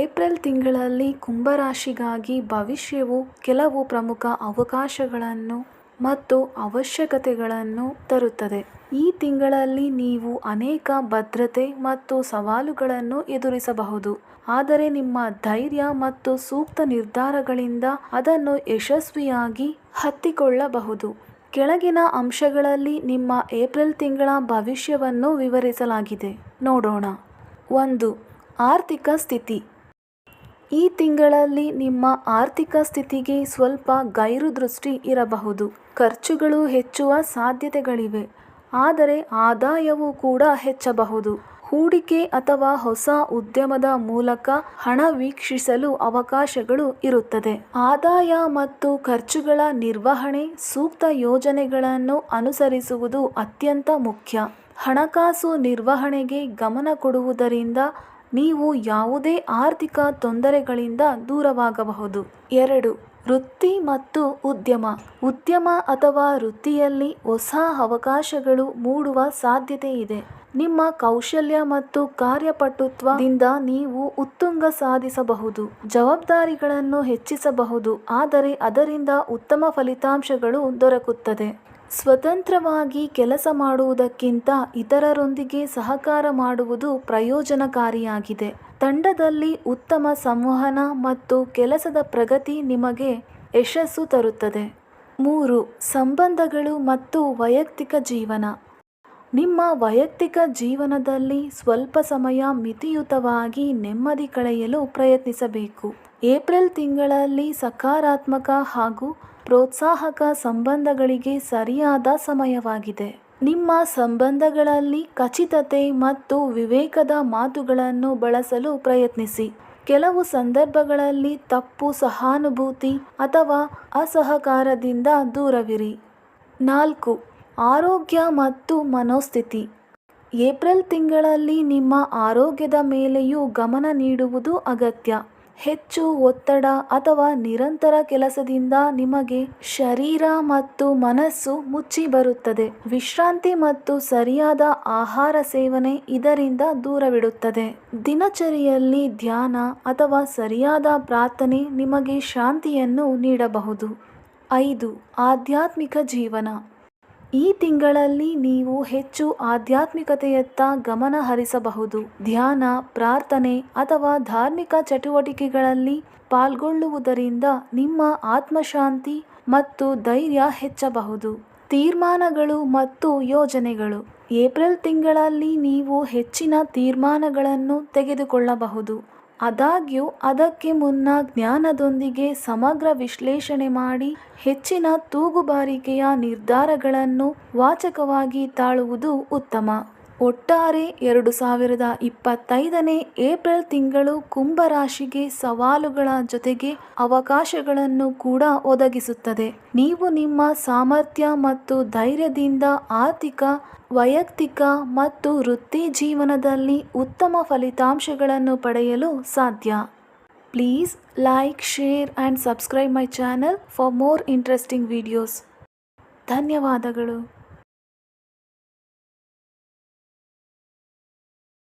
April ತಿಂಗಳಲ್ಲಿ ಕುಂಭರಾಶಿಗಾಗಿ ಭವಿಷ್ಯವು ಕೆಲವು ಪ್ರಮುಖ ಅವಕಾಶಗಳನ್ನು ಮತ್ತು ಅವಶ್ಯಕತೆಗಳನ್ನು ತರುತ್ತದೆ. ಈ ತಿಂಗಳಲ್ಲಿ ನೀವು ಅನೇಕ ಭದ್ರತೆ ಮತ್ತು ಸವಾಲುಗಳನ್ನು ಎದುರಿಸಬಹುದು. ಆದರೆ ನಿಮ್ಮ ಧೈರ್ಯ ಮತ್ತು ಸೂಕ್ತ ನಿರ್ಧಾರಗಳಿಂದ ಅದನ್ನು ಯಶಸ್ವಿಯಾಗಿ ಹತ್ತಿಕೊಳ್ಳಬಹುದು. ಕೆಳಗಿನ ಅಂಶಗಳಲ್ಲಿ ನಿಮ್ಮ ಏಪ್ರಿಲ್ ತಿಂಗಳ ಭವಿಷ್ಯವನ್ನು ವಿವರಿಸಲಾಗಿದೆ. ನೋಡೋಣ. ಒಂದು, ಆರ್ಥಿಕ ಸ್ಥಿತಿ. ಈ ತಿಂಗಳಲ್ಲಿ ನಿಮ್ಮ ಆರ್ಥಿಕ ಸ್ಥಿತಿಗೆ ಸ್ವಲ್ಪ ಗೈರು ದೃಷ್ಟಿ ಇರಬಹುದು. ಖರ್ಚುಗಳು ಹೆಚ್ಚುವ ಸಾಧ್ಯತೆಗಳಿವೆ. ಆದರೆ ಆದಾಯವು ಕೂಡ ಹೆಚ್ಚಬಹುದು. ಹೂಡಿಕೆ ಅಥವಾ ಹೊಸ ಉದ್ಯಮದ ಮೂಲಕ ಹಣ ವೀಕ್ಷಿಸಲು ಅವಕಾಶಗಳು ಇರುತ್ತದೆ. ಆದಾಯ ಮತ್ತು ಖರ್ಚುಗಳ ನಿರ್ವಹಣೆ ಸೂಕ್ತ ಯೋಜನೆಗಳನ್ನು ಅನುಸರಿಸುವುದು ಅತ್ಯಂತ ಮುಖ್ಯ. ಹಣಕಾಸು ನಿರ್ವಹಣೆಗೆ ಗಮನ ಕೊಡುವುದರಿಂದ ನೀವು ಯಾವುದೇ ಆರ್ಥಿಕ ತೊಂದರೆಗಳಿಂದ ದೂರವಾಗಬಹುದು. ಎರಡು, ವೃತ್ತಿ ಮತ್ತು ಉದ್ಯಮ. ಉದ್ಯಮ ಅಥವಾ ವೃತ್ತಿಯಲ್ಲಿ ಹೊಸ ಅವಕಾಶಗಳು ಮೂಡುವ ಸಾಧ್ಯತೆ ಇದೆ. ನಿಮ್ಮ ಕೌಶಲ್ಯ ಮತ್ತು ಕಾರ್ಯಪಟುತ್ವದಿಂದ ನೀವು ಉತ್ತುಂಗ ಸಾಧಿಸಬಹುದು. ಜವಾಬ್ದಾರಿಗಳನ್ನು ಹೆಚ್ಚಿಸಬಹುದು, ಆದರೆ ಅದರಿಂದ ಉತ್ತಮ ಫಲಿತಾಂಶಗಳು ದೊರಕುತ್ತದೆ. ಸ್ವತಂತ್ರವಾಗಿ ಕೆಲಸ ಮಾಡುವುದಕ್ಕಿಂತ ಇತರರೊಂದಿಗೆ ಸಹಕಾರ ಮಾಡುವುದು ಪ್ರಯೋಜನಕಾರಿಯಾಗಿದೆ. ತಂಡದಲ್ಲಿ ಉತ್ತಮ ಸಂವಹನ ಮತ್ತು ಕೆಲಸದ ಪ್ರಗತಿ ನಿಮಗೆ ಯಶಸ್ಸು ತರುತ್ತದೆ. ಮೂರು, ಸಂಬಂಧಗಳು ಮತ್ತು ವೈಯಕ್ತಿಕ ಜೀವನ. ನಿಮ್ಮ ವೈಯಕ್ತಿಕ ಜೀವನದಲ್ಲಿ ಸ್ವಲ್ಪ ಸಮಯ ಮಿತಿಯುತವಾಗಿ ನೆಮ್ಮದಿ ಕಳೆಯಲು ಪ್ರಯತ್ನಿಸಬೇಕು. ಏಪ್ರಿಲ್ ತಿಂಗಳಲ್ಲಿ ಸಕಾರಾತ್ಮಕ ಹಾಗೂ ಪ್ರೋತ್ಸಾಹಕ ಸಂಬಂಧಗಳಿಗೆ ಸರಿಯಾದ ಸಮಯವಾಗಿದೆ. ನಿಮ್ಮ ಸಂಬಂಧಗಳಲ್ಲಿ ಖಚಿತತೆ ಮತ್ತು ವಿವೇಕದ ಮಾತುಗಳನ್ನು ಬಳಸಲು ಪ್ರಯತ್ನಿಸಿ. ಕೆಲವು ಸಂದರ್ಭಗಳಲ್ಲಿ ತಪ್ಪು ಸಹಾನುಭೂತಿ ಅಥವಾ ಅಸಹಕಾರದಿಂದ ದೂರವಿರಿ. ನಾಲ್ಕು, ಆರೋಗ್ಯ ಮತ್ತು ಮನೋಸ್ಥಿತಿ. ಏಪ್ರಿಲ್ ತಿಂಗಳಲ್ಲಿ ನಿಮ್ಮ ಆರೋಗ್ಯದ ಮೇಲೆಯೂ ಗಮನ ನೀಡುವುದು ಅಗತ್ಯ. ಹೆಚ್ಚು ಒತ್ತಡ ಅಥವಾ ನಿರಂತರ ಕೆಲಸದಿಂದ ನಿಮಗೆ ಶರೀರ ಮತ್ತು ಮನಸ್ಸು ಮುಚ್ಚಿ ಬರುತ್ತದೆ. ವಿಶ್ರಾಂತಿ ಮತ್ತು ಸರಿಯಾದ ಆಹಾರ ಸೇವನೆ ಇದರಿಂದ ದೂರವಿಡುತ್ತದೆ. ದಿನಚರಿಯಲ್ಲಿ ಧ್ಯಾನ ಅಥವಾ ಸರಿಯಾದ ಪ್ರಾರ್ಥನೆ ನಿಮಗೆ ಶಾಂತಿಯನ್ನು ನೀಡಬಹುದು. ಐದು, ಆಧ್ಯಾತ್ಮಿಕ ಜೀವನ. ಈ ತಿಂಗಳಲ್ಲಿ ನೀವು ಹೆಚ್ಚು ಆಧ್ಯಾತ್ಮಿಕತೆಯತ್ತ ಗಮನ ಹರಿಸಬಹುದು. ಧ್ಯಾನ, ಪ್ರಾರ್ಥನೆ ಅಥವಾ ಧಾರ್ಮಿಕ ಚಟುವಟಿಕೆಗಳಲ್ಲಿ ಪಾಲ್ಗೊಳ್ಳುವುದರಿಂದ ನಿಮ್ಮ ಆತ್ಮಶಾಂತಿ ಮತ್ತು ಧೈರ್ಯ ಹೆಚ್ಚಬಹುದು. ತೀರ್ಮಾನಗಳು ಮತ್ತು ಯೋಜನೆಗಳು. ಏಪ್ರಿಲ್ ತಿಂಗಳಲ್ಲಿ ನೀವು ಹೆಚ್ಚಿನ ತೀರ್ಮಾನಗಳನ್ನು ತೆಗೆದುಕೊಳ್ಳಬಹುದು. ಆದಾಗ್ಯೂ ಅದಕ್ಕೆ ಮುನ್ನ ಜ್ಞಾನದೊಂದಿಗೆ ಸಮಗ್ರ ವಿಶ್ಲೇಷಣೆ ಮಾಡಿ ಹೆಚ್ಚಿನ ತೂಗುಬಾರಿಕೆಯ ನಿರ್ಧಾರಗಳನ್ನು ವಾಚಕವಾಗಿ ತಾಳುವುದು ಉತ್ತಮ. ಒಟ್ಟಾರೆ ಎರಡು ಸಾವಿರದ ಇಪ್ಪತ್ತೈದನೇ ಏಪ್ರಿಲ್ ತಿಂಗಳು ಕುಂಭರಾಶಿಗೆ ಸವಾಲುಗಳ ಜೊತೆಗೆ ಅವಕಾಶಗಳನ್ನು ಕೂಡ ಒದಗಿಸುತ್ತದೆ. ನೀವು ನಿಮ್ಮ ಸಾಮರ್ಥ್ಯ ಮತ್ತು ಧೈರ್ಯದಿಂದ ಆರ್ಥಿಕ, ವೈಯಕ್ತಿಕ ಮತ್ತು ವೃತ್ತಿ ಜೀವನದಲ್ಲಿ ಉತ್ತಮ ಫಲಿತಾಂಶಗಳನ್ನು ಪಡೆಯಲು ಸಾಧ್ಯ. Please like, share and subscribe my channel for more interesting videos. ಧನ್ಯವಾದಗಳು.